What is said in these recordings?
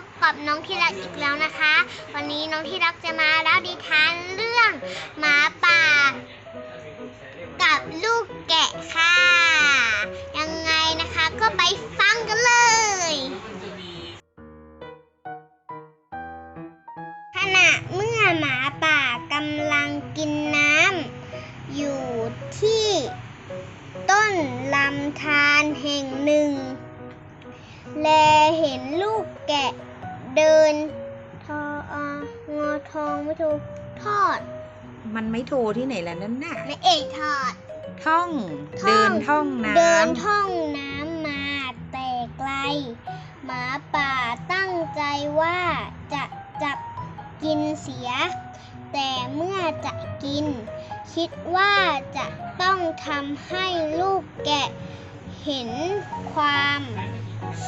บกับน้องที่รักอีกแล้วนะคะ วันนี้น้องที่รักจะมาเล่าดิทานเรื่องหมาป่า กับลูกแกะค่ะ ยังไงนะคะก็ไปฟังกันเลยขณะเมื่อหมาป่ากำลังกินน้ำอยู่ที่ต้นลำธารแห่งหนึ่ง แลเห็นลูกแกะ เดินทอองอทองไม่ถูกทอดมันไม่โทรที่ไหนแล้วนั่นน่ะไม่เอกทอด ท่อง ท่อง เดินท่องน้เดินท่องน้ำมาแต่ไกล หมาป่าตั้งใจว่าจะจับกินเสีย แต่เมื่อจะกิน คิดว่าจะต้องทำให้ลูกแกะ เห็นความ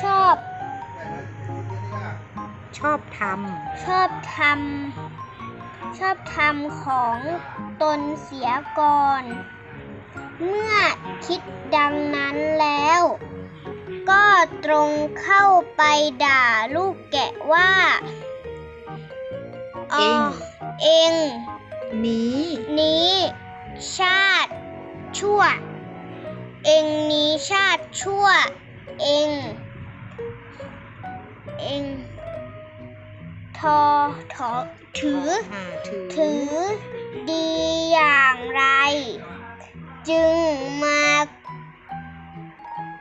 ชอบำ ชอบทชอบทำชอบทำของตนเสียก่อน เมื่อคิดดังนั้นแล้ว ก็ตรงเข้าไปด่าลูกแกะว่าำเองเองนี้ นี้ ชาติ ชั่ว เองนี้ชาติชั่ว เอง เอง ทอทอถืออ่าถือ ถือ ดีอย่างไร จึงมา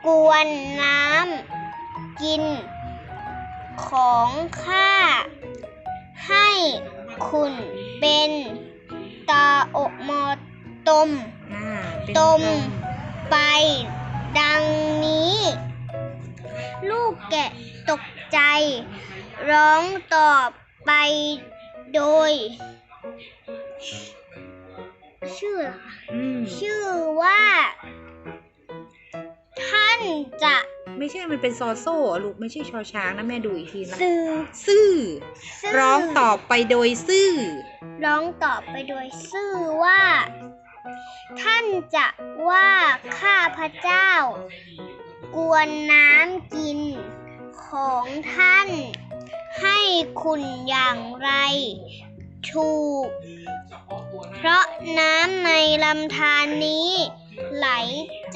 กวนน้ำกิน ของข้า ให้คุณเป็นตาอกมอตมอ่าเป็นต้มต้ไปดังนี้ ลูกแกะตกใจ ร้องตอบไปโดย ชื่ออะไรคะอืมชื่อว่า ท่านจะไม่ใช่มันเป็นซอโซ่เหรอลูกไม่ใช่ชอช้างนะแม่ดูอีกทีนะสื่อซื่อซื่ร้องตอบไปโดยซื่อ ร้องตอบไปโดยซื่อว่า ท่านจะว่าข้าพระเจ้า กวนน้ำกินของท่าน ให้คุณอย่างไร ถูก เพราะน้ำในลำธารนี้ ไหล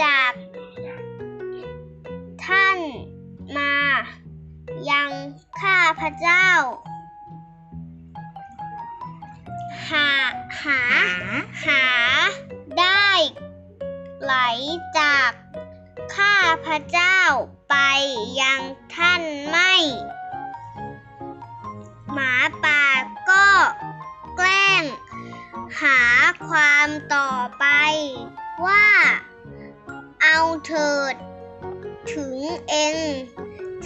จาก ท่านมา ยังข้าพระเจ้าหาหาหาหาได้ ไหลจากข้าพระเจ้าไปยังท่านไม่ หมาป่าก็แกล้ง หาความต่อไปว่า เอาเถิด ถึงเอง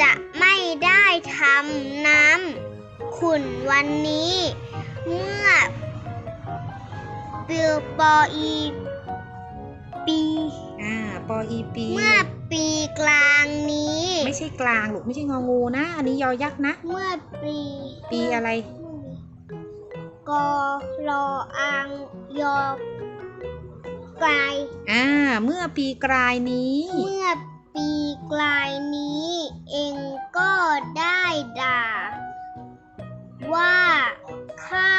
จะไม่ได้ทำน้ำขุ่นวันนี้ เมื่อปีปออีปี อ่า ปออีปี เมื่อปีกลางนี้ กลางลูกไม่ใช่งองูนะ อันนี้ยอยักษ์นะ เมื่อปีปีอะไร กอรออางยอไกลอ่า เมื่อปีกลายนี้ เมื่อปีกลายนี้ เองก็ได้ด่า ว่าข้า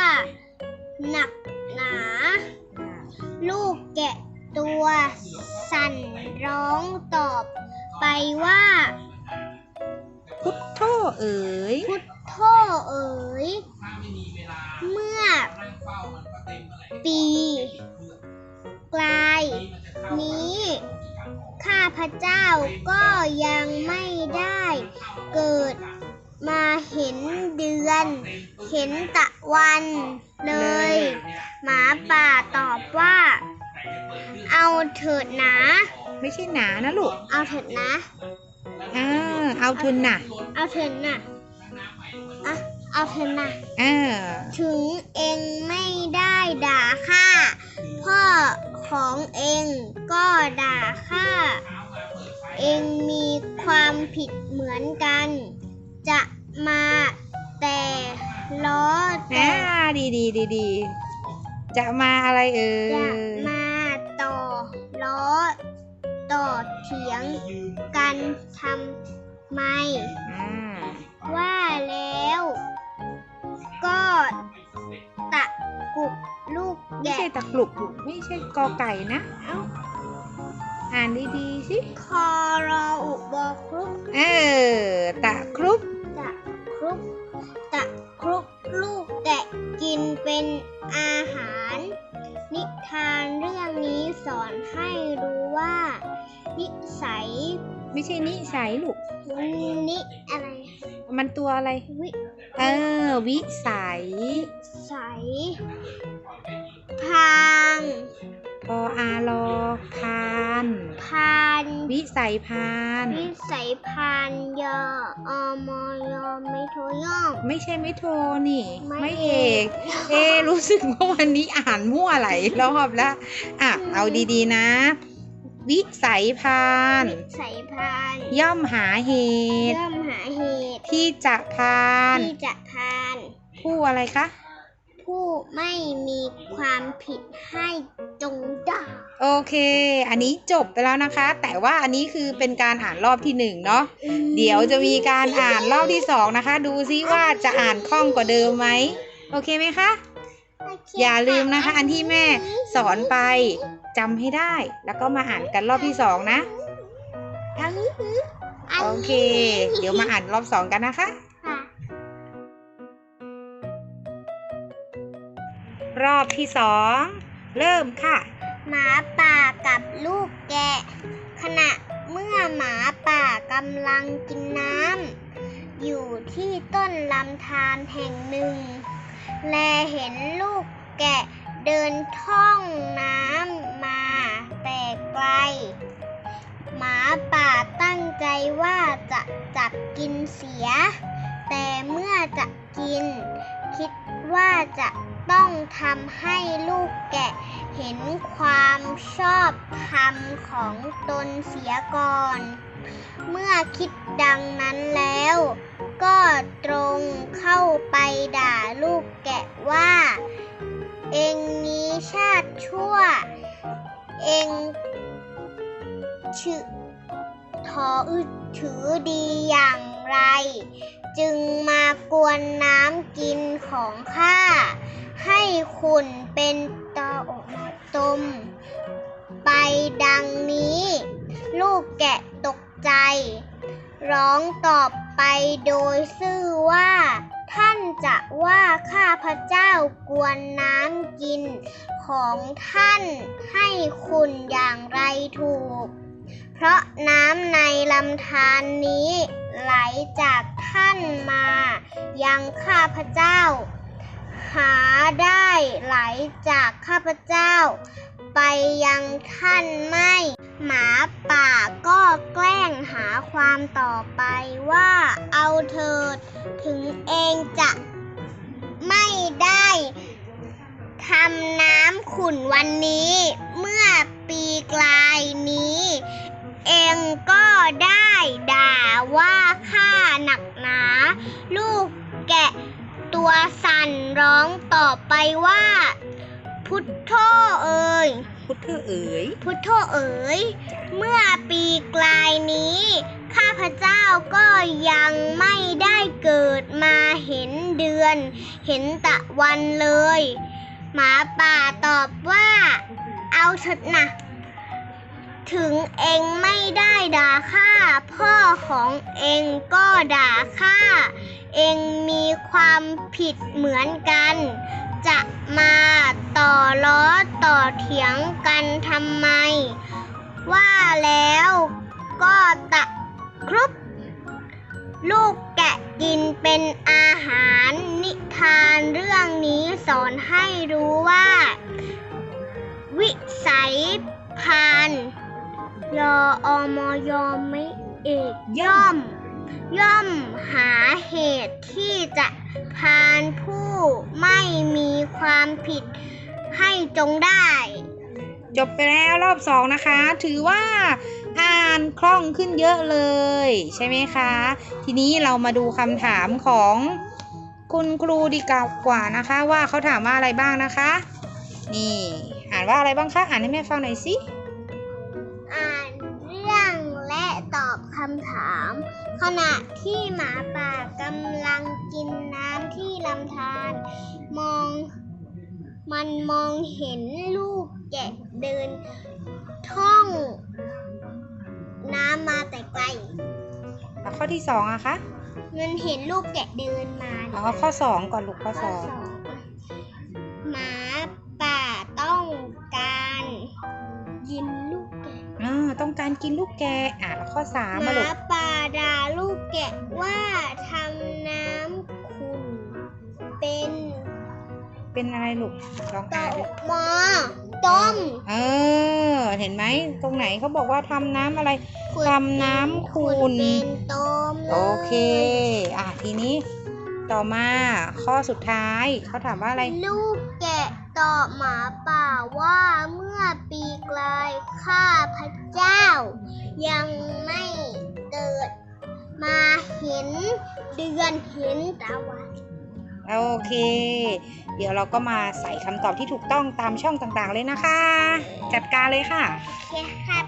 หนัก พระเจ้าก็ยังไม่ได้เกิดมาเห็นเดือน เห็นตะวันเลย หมาป่าตอบว่า เอาเถิดนะ ไม่ใช่หนานะลูกเอาเถิดนะอ่าเอาทุนน่ะเอาเถิดนะอะเอาเถิดนะอ่าถึงเองไม่ได้ด่าข้าพ่อของเองก็ด่าข้า เองมีความผิดเหมือนกัน จะมาแต่ล้ออ่าแต่ดีดีดีดีจะมาอะไรเอ่จะยมาต่อล้อต่อเถียงกันทำไม่อ่าว่าแล้วก็ตะกุกลูกไม่แกะใช่ตะกรุบลูกไม่ใช่กอไก่นะ เอ้า อ่านดีๆสิคอรออุบอครุกเออ ตะครุบตะครุกตะครุกลูกแกะกินเป็นอาหาร นิทานเรื่องนี้สอนให้รู้ว่า นิสัย ไม่ใช่นิสัยลูกนิอะไร มันตัวอะไร วิ เออ วิสัย ยพานวิสัยพานยออมอยอไม่โทย่อง ไม่ใช่ไม่โทรนี่ ไม่ไม่เอเอกกเอะรู้สึกว่าวันนี้อ่านมั่วหลายรอบแล้วอะเอาดีๆนะ วิสัยพานวิสัยพานย่อมหาเหตุ ย่อมหาเหตุที่จะพาน ที่จะพาน ผู้อะไรคะ ผู้ไม่มีความผิดให้จงได้โอเค อันนี้จบไปแล้วนะคะ แต่ว่าอันนี้คือเป็นการอ่านรอบที่หนึ่งเนาะ เดี๋ยวจะมีการอ่านรอบที่สองนะคะ ดูซิว่าจะอ่านคล่องกว่าเดิมไหม โอเคไหมคะโเคอย่าลืมนะคะ อันที่แม่สอนไปจำให้ได้ แล้วก็มาอ่านกันรอบที่สองนะอันนี้คืออันโอนี้เค เดี๋ยวมาอ่านรอบสองกันนะคะ รอบที่สองเริ่มค่ะ หมาป่ากับลูกแกะ ขณะเมื่อหมาป่ากำลังกินน้ำอยู่ที่ต้นลำธารแห่งหนึ่ง แลเห็นลูกแกะเดินท่องน้ำมาแต่ไกล หมาป่าตั้งใจว่าจะจับกินเสีย แต่เมื่อจะกิน คิดว่าจะ ต้องทำให้ลูกแกะเห็นความชอบธรรมของตนเสียก่อน เมื่อคิดดังนั้นแล้ว ก็ตรงเข้าไปด่าลูกแกะว่า เองนี้ชาติชั่ว เองชื่อทออึดถือดีอย่างไร จึงมากวนน้ำกินของข้า ให้ขุนเป็นตออมาตม ไปดังนี้ ลูกแกะตกใจ ร้องตอบไปโดยซื่อว่า ท่านจะว่าข้าพระเจ้ากวนน้ำกินของท่านให้คุณอย่างไรถูก เพราะน้ำในลำธารนี้ ไหลจากท่านมา ยังข้าพเจ้า หาได้ไหลจากข้าพเจ้า ไปยังท่านไม่ หมาป่าก็แกล้งหาความต่อไปว่าเอาเถิด ถึงเองจะไม่ได้ทำน้ำขุ่นวันนี้ เมื่อปีกลายนี้ เองก็ได้ ตัวสั่นร้องต่อไปว่า พุทโธเอ่ยพุทธเอ๋ยพุทโธเอ๋ยเมื่อปีกลายนี้ ข้าพเจ้าก็ยังไม่ได้เกิดมาเห็นเดือน เห็นตะวันเลย หมาป่าตอบว่า เอาเถิดนะถึงเองไม่ได้ด่าข้าพ่อของเองก็ด่าข้า เองมีความผิดเหมือนกัน จะมาต่อล้อต่อเถียงกันทำไม ว่าแล้วก็ตะครุบลูกแกะกินเป็นอาหารนิทานเรื่องนี้สอนให้รู้ว่า วิสัยพานยออมยอมไม่ อกย่อม ย่อมหาเหตุที่จะพานผู้ไม่มีความผิดให้จงได้ จบไปแล้วรอบสองนะคะ ถือว่าอ่านคล่องขึ้นเยอะเลย ใช่ไหมคะ ทีนี้เรามาดูคำถามของคุณครูดีกว่านะคะ ว่าเขาถามว่าอะไรบ้างนะคะ นี่ อ่านว่าอะไรบ้างคะ อ่านให้แม่ฟังหน่อยสิ ขณะที่หมาป่ากำลังกินน้ำที่ลำธารมอง มันมองเห็นลูกแกะเดินท่องน้ำมาแต่ไกลแล้วข้อที่สองอะคะ มันเห็นลูกแกะเดินมาเอาข้อสองก่อนลูกข้อข้สอองสองหมาป่าต้องการกินลูกแกะอ่าต้องการกินลูกแกะอะแล้วข้อสามหมามาลูกป่า ด่าลูกแกะว่าทำน้ำขุ่นเป็นเป็นอะไรลูกลองตอ่านดูกมอต้มเออ เห็นไหมตรงไหนเขาบอกว่าทำน้ำอะไร ขุ่ทำน้ำขุ่นเป็นต้มลยโอเค อะทีนี้ต่อมาข้อสุดท้ายเขาถามว่าอะไร ลูกแกะตอบหมาป่าว่าเมื่อปีกลายข้าพระเจ้า ยังไม่ เกิด มาเห็นเดือนเห็นตะวันโอเค เดี๋ยวเราก็มาใส่คำตอบที่ถูกต้องตามช่องต่างๆเลยนะคะ จัดการเลยค่ะ โอเคครับ